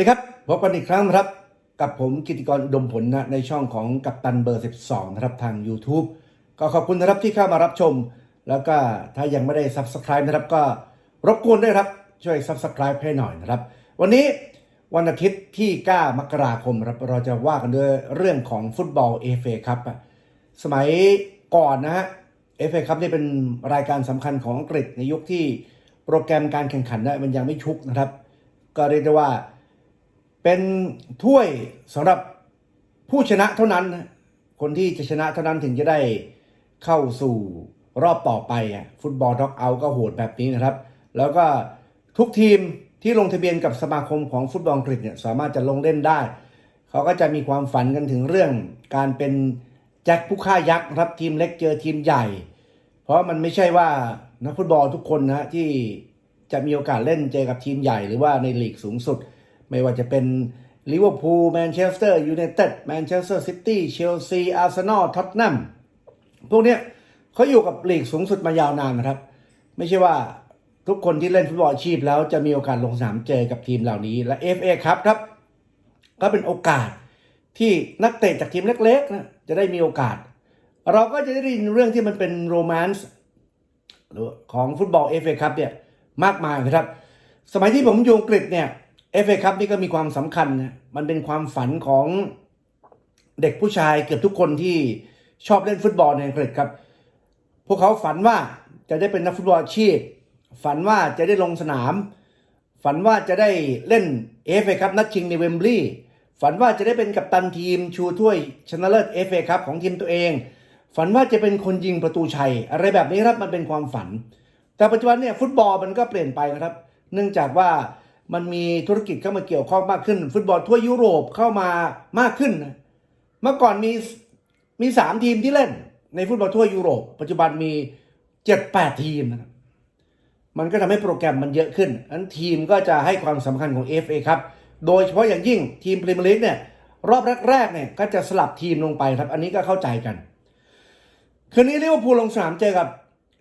ดีครับ พบกันอีกครั้งนะครับ กับผมกิติกรดมผลนะในช่องของกัปตันเบอร์ 12 นะครับทาง YouTube ก็ขอบคุณนะครับที่เข้ามารับชม แล้วก็ถ้ายังไม่ได้ Subscribe นะครับก็รบกวนด้วยครับ ช่วย Subscribe ให้หน่อยนะครับ วันนี้วันอาทิตย์ที่ 9 มกราคมครับเราจะว่ากันด้วยเรื่องของฟุตบอลเอฟเอครับสมัยก่อนนะฮะเอฟเอครับนี่เป็นรายการสำคัญของอังกฤษในยุคที่โปรแกรมการแข่งขันเนี่ยมันยังไม่ชุกนะครับ ก็เรียกได้ว่า เป็นถ้วยสำหรับผู้ชนะเท่านั้น คนที่จะชนะเท่านั้นถึงจะได้เข้าสู่รอบต่อไปฟุตบอลด็อกเอาก็โหดแบบนี้นะครับ แล้วก็ทุกทีมที่ลงทะเบียนกับสมาคมของฟุตบอลอังกฤษเนี่ยสามารถจะลงเล่นได้ เขาก็จะมีความฝันกันถึงเรื่องการเป็นแจ็คผู้ฆ่ายักษ์นะครับทีมเล็กเจอทีมใหญ่ เพราะมันไม่ใช่ว่านักฟุตบอลทุกคนนะที่จะมีโอกาสเล่นเจอกับทีมใหญ่หรือว่าในลีกสูงสุด ไม่ว่าจะเป็นลิเวอร์พูลแมนเชสเตอร์ยูไนเต็ดแมนเชสเตอร์ซิตี้เชลซีอาร์เซนอลท็อตแนมพวกเนี้ยเขาอยู่กับลีกสูงสุดมายาวนานนะครับ ไม่ใช่ว่าทุกคนที่เล่นฟุตบอลอาชีพแล้วจะมีโอกาสลงสนามเจอกับทีมเหล่านี้ และ FA ครับครับ ก็เป็นโอกาสที่นักเตะจากทีมเล็กๆนะจะได้มีโอกาส เราก็จะได้ยินเรื่องที่มันเป็นโรแมนส์ของฟุตบอลเอฟเอคัพเนี่ยมากมายนะครับ สมัยที่ผมอยู่อังกฤษเนี่ย เอฟเอคัพนี่ก็มีความสำคัญนะมันเป็นความฝันของเด็กผู้ชายเกือบทุกคนที่ชอบเล่นฟุตบอลในอังกฤษครับ พวกเขาฝันว่าจะได้เป็นนักฟุตบอลอาชีพ ฝันว่าจะได้ลงสนาม ฝันว่าจะได้เล่นเอฟเอคัพนัดชิงในเวมบลีย์ฝันว่าจะได้เป็นกัปตันทีมชูถ้วยชนะเลิศเอฟเอคัพของทีมตัวเอง ฝันว่าจะเป็นคนยิงประตูชัย อะไรแบบนี้ครับมันเป็นความฝัน แต่ปัจจุบันเนี่ยฟุตบอลมันก็เปลี่ยนไปนะครับ เนื่องจากว่า มันมีธุรกิจเข้ามาเกี่ยวข้องมากขึ้น ฟุตบอลทั่วยุโรปเข้ามามากขึ้น เมื่อก่อนมีมีสามทีมที่เล่น ในฟุตบอลทั่วยุโรป ปัจจุบันมีเจ็ดแปดทีมนะมันก็ทำให้โปรแกรมมันเยอะขึ้นนั้นทีมก็จะให้ความสำคัญของ FA ครับ โดยเฉพาะอย่างยิ่งทีมพรีเมียร์ลีกเนี่ยรอบแรกๆเนี่ยก็จะสลับทีมลงไปครับ อันนี้ก็เข้าใจกัน คืนนี้ลิเวอร์พูลลงสนามเจอกับ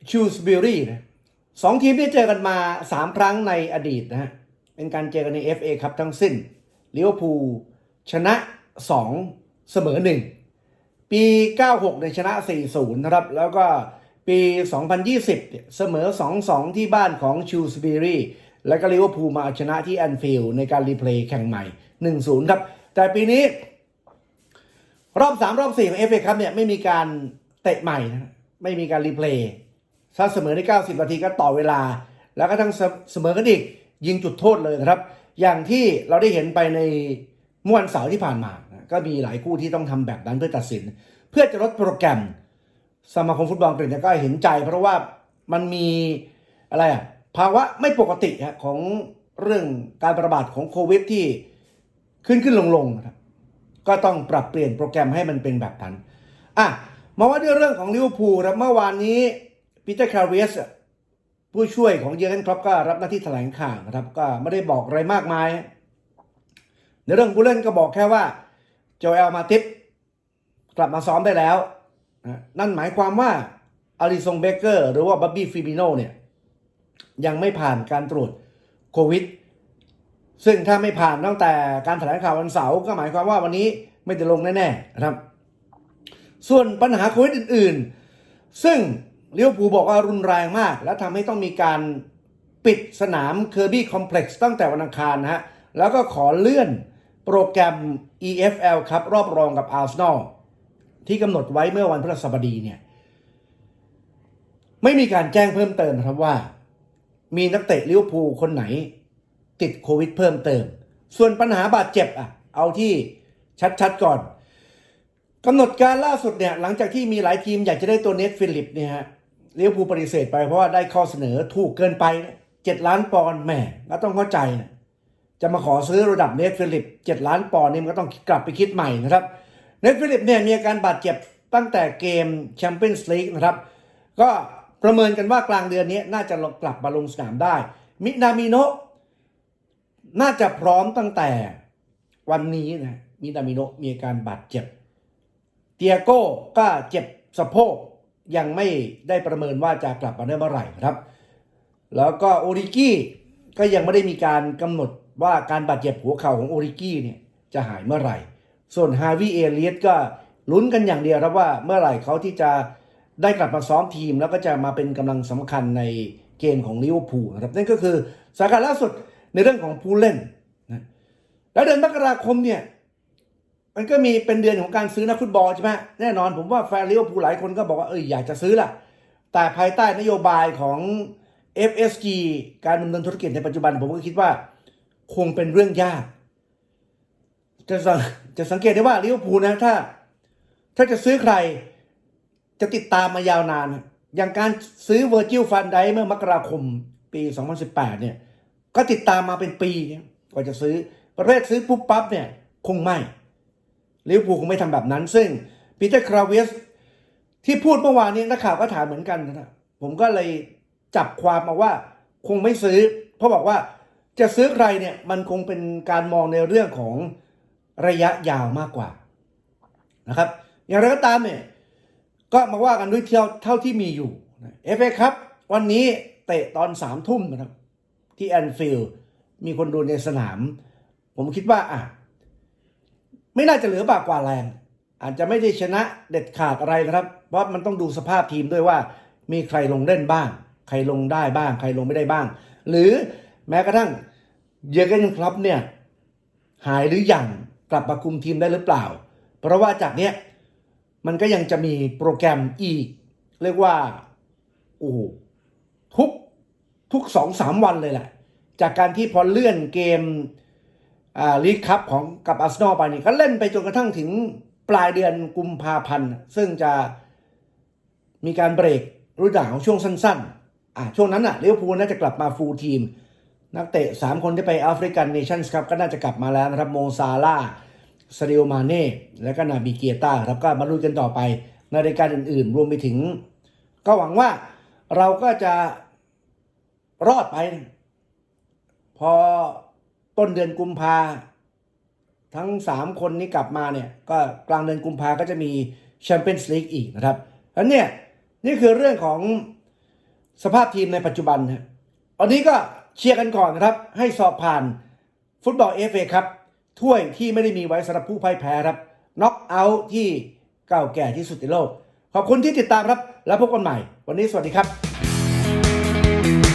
ชูสบิรี่นะสองทีมที่เจอกันมา3ครั้งในอดีตนะฮะ เป็นการเจอกันใน FA ครับทั้งสิ้นลิเวอร์พูลชนะ 2 เสมอ 1 ปี 96ในชนะ 4-0 นะครับ แล้วก็ปี 2020เนี่ยเสมอ 2-2 ที่บ้านของชูสบิรี่แล้วก็ลิเวอร์พูลมาเอาชนะที่แอนฟิลด์ในการรีเพลย์แข่งใหม่ 1-0 ครับ แต่ปีนี้ รอบ 3 รอบ 4 ของ FA ครับเนี่ยไม่มีการเตะใหม่นะไม่มีการรีเพลย์ถ้าเสมอใน 90 นาทีก็ต่อเวลา แล้วก็ทั้งเสมอกันอีก ยิงจุดโทษเลยนะครับ อย่างที่เราได้เห็นไปในเมื่อวันเสาร์ที่ผ่านมานะก็มีหลายคู่ที่ต้องทำแบบนั้นเพื่อตัดสิน เพื่อจะลดโปรแกรม สมาคมฟุตบอลอังกฤษเนี่ยก็เห็นใจ เพราะว่ามันมีอะไรอะภาวะไม่ปกติฮะของเรื่องการประบาดของโควิดที่ขึ้นขึ้นลงลงนะครับก็ต้องปรับเปลี่ยนโปรแกรมให้มันเป็นแบบนั้นอะมาว่าด้วยเรื่องของลิเวอร์พูลครับเมื่อวานนี้ปีเตอร์คาร์เวส ผู้ช่วยของเยอร์เกนครอปก็รับหน้าที่แถลงข่าวนะครับ ก็ไม่ได้บอกอะไรมากมาย ในเรื่องผู้เล่นก็บอกแค่ว่าโจเอลมาติปกลับมาซ้อมได้แล้ว นั่นหมายความว่าอาริซงเบเกอร์หรือว่าบับบี้ฟิบิโนเนี่ยยังไม่ผ่านการตรวจโควิด ซึ่งถ้าไม่ผ่านตั้งแต่การแถลงข่าววันเสาร์ก็หมายความว่าวันนี้ไม่ได้ลงแน่ๆนะครับ ส่วนปัญหาโควิดอื่น ๆ ซึ่ง เลิเวอร์พูลบอกว่ารุนแรงมาก และทำให้ต้องมีการปิดสนามเคอร์บี้คอมเพล็กซ์ตั้งแต่วันอังคารนะฮะแล้วก็ขอเลื่อนโปรแกรม EFL ครับรอบรองกับอาร์เซนอลที่กำหนดไว้เมื่อวันพฤหัสบดีเนี่ยไม่มีการแจ้งเพิ่มเติมนะครับว่า มีนักเตะลิเวอร์พูลคนไหน ติดโควิดเพิ่มเติม ส่วนปัญหาบาดเจ็บอะ เอาที่ชัดๆก่อนกำหนดการล่าสุดเนี่ย หลังจากที่มีหลายทีมอยากจะได้ตัวเนทฟิลิปเนี่ยฮะ เลิเวอร์พูปฏิเสธไปเพราะว่าได้ข้อเสนอถูกเกินไปเจ็ดล้านปอนด์แหมก็ต้องเข้าใจนะจะมาขอซื้อระดับเนทฟิลิปเจ็ดล้านปอนด์นี่มันก็ต้องกลับไปคิดใหม่นะครับเนทฟิลิปเนี่ยมีอาการบาดเจ็บตั้งแต่เกมแชมเปี้ยนส์ลีกนะครับ ก็ประเมินกันว่ากลางเดือนนี้น่าจะกลับมาลงสนามได้ มินามิโนะน่าจะพร้อมตั้งแต่วันนี้นะมินามิโนะมีอาการบาดเจ็บ เตียโก้ก็เจ็บสะโพก ยังไม่ได้ประเมินว่าจะกลับมาได้เมื่อไหร่ครับ แล้วก็โอริกี้ก็ยังไม่ได้มีการกำหนดว่าการบาดเจ็บหัวเข่าของโอริกี้เนี่ยจะหายเมื่อไหร่ ส่วนฮาวิเอเลียตก็ลุ้นกันอย่างเดียวครับว่าเมื่อไหร่เขาที่จะได้กลับมาซ้อมทีม แล้วก็จะมาเป็นกำลังสำคัญในเกมของลิเวอร์พูลนะครับนั่นก็คือสถานการล่าสุดในเรื่องของผู้เล่นนะแล้วเดือนมกราคมเนี่ย มันก็มีเป็นเดือนของการซื้อนักฟุตบอลใช่ไหมแน่นอนผมว่าแฟนลิเวอร์พูลหลายคนก็บอกว่าเอออยากจะซื้อล่ะ แต่ภายใต้นโยบายของ FSG การดำเนินธุรกิจในปัจจุบันผมก็คิดว่า คงเป็นเรื่องยาก จะสังจะสังเกตได้ว่าลิเวอร์พูลนะถ้า ถ้าจะซื้อใครจะติดตามมายาวนาน อย่างการซื้อเวอร์จิลฟันไดเมื่อมกราคมปี 2018 เนี่ย ก็ติดตามมาเป็นปีเนี่ยกว่าจะซื้อประเภทซื้อปุ๊บปั๊บเนี่ย คงไม่ ลิเวอร์พูลคงไม่ทำแบบนั้น ซึ่งปีเตอร์คราเวสที่พูดเมื่อวานนี้นักข่าวก็ถามเหมือนกันนะผมก็เลยจับความมาว่าคงไม่ซื้อ เพราะบอกว่าจะซื้อใครเนี่ยมันคงเป็นการมองในเรื่องของระยะยาวมากกว่านะครับ อย่างไรก็ตามเนี่ยก็มาว่ากันด้วยเที่ยวเท่าที่มีอยู่เอฟเอครับ วันนี้เตะตอนสามทุ่มนะครับ ที่แอนฟิลด์มีคนดูในสนาม ผมคิดว่าอะ ไม่น่าจะเหลือบากกว่าแรง อาจจะไม่ได้ชนะเด็ดขาดอะไรนะครับ เพราะมันต้องดูสภาพทีมด้วยว่า มีใครลงเล่นบ้าง ใครลงได้บ้าง ใครลงไม่ได้บ้าง หรือแม้กระทั่งเยอร์เกนคลับเนี่ยหายหรือยังกลับมาคุมทีมได้หรือเปล่า เพราะว่าจากเนี้ยมันก็ยังจะมีโปรแกรมอีก เรียกว่าโอ้ทุกทุกสองสามวันเลยแหละ จากการที่พอเลื่อนเกม ลีกคัพของกับอาร์เซนอลไปนี่ก็เล่นไปจนกระทั่งถึงปลายเดือนกุมภาพันธ์ ซึ่งจะมีการเบรกฤดูกาลของช่วงสั้นๆอ่าช่วงนั้นอะลิเวอร์พูลน่าจะกลับมาฟูลทีม นักเตะ 3 คนที่ไปแอฟริกันเนชั่นส์ครับก็น่าจะกลับมาแล้วนะครับโมซาลาซาดิโอมาเน่ และก็นาบิเกียต้าครับก็มาลุยกันต่อไปในรายการอื่นๆ รวมไปถึง ก็หวังว่าเราก็จะรอดไป พอ ต้นเดือนกุมภาทั้ง 3 คนนี้กลับมาเนี่ยก็กลางเดือนกุมภาก็จะมีแชมเปี้ยนส์ลีกอีกนะครับแล้วเนี่ยนี่คือเรื่องของสภาพทีมในปัจจุบันนะตอนนี้ก็เชียร์กันก่อนนะครับ ให้สอบผ่านฟุตบอลเอฟเอครับถ้วยที่ไม่ได้มีไว้สำหรับผู้พ่ายแพ้ครับน็อกเอาท์ที่เก่าแก่ที่สุดในโลก ขอบคุณที่ติดตามครับ แล้วพบกันใหม่ วันนี้สวัสดีครับ